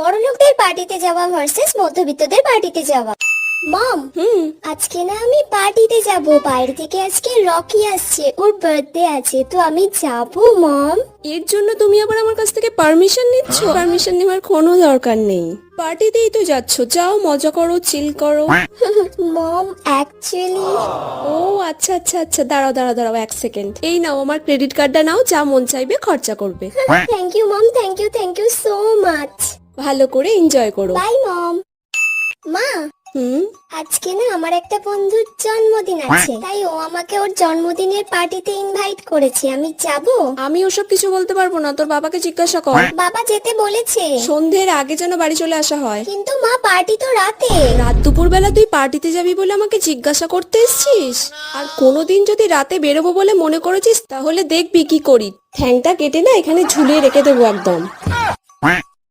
বড়লোকদের পার্টিতে যাওয়া ভার্সেস মধ্যবিত্তদের পার্টিতে যাওয়া। মম হুম। আজকে না আমি পার্টিতে যাব। বাইরে থেকে আজকে রকি আসছে ওর বার্থডে আছে তো আমি যাব মম এর জন্য তুমি আবার আমার কাছ থেকে পারমিশন নিচ্ছ? পারমিশন নেওয়ার কোনো দরকার নেই। পার্টিতেই তো যাচ্ছ। যাও মজা করো চিল করো। মম অ্যাকচুয়ালি ও আচ্ছা আচ্ছা আচ্ছা। দাঁড়াও দাঁড়াও দাঁড়াও এক সেকেন্ড এই নাও আমার ক্রেডিট কার্ডটা নাও। যা মন চাইবে খরচা করবে। Thank you mom thank you thank you so much ভালো করে এনজয় করো। বাই মম মা হুম? আজকে না আমার একটা বন্ধুর জন্মদিন আছে। তাই ও আমাকে ওর জন্মদিনের পার্টিতে ইনভাইট করেছে। আমি যাব? আমি ওসব কিছু বলতে পারব না। তোর বাবাকে জিজ্ঞাসা কর। বাবা যেতে বলেছে। সন্ধ্যের আগে যেন বাড়ি চলে আসা হয়। কিন্তু মা পার্টি তো রাতে। রাত দুপুর বেলা তুই পার্টিতে যাবি বলে আমাকে জিজ্ঞাসা করতে এসছিস? আর কোনোদিন যদি রাতে বেরোবো বলে মনে করেছিস তাহলে দেখবি কি করি। ঠ্যাংটা কেটে না এখানে ঝুলিয়ে রেখে দেবো একদম।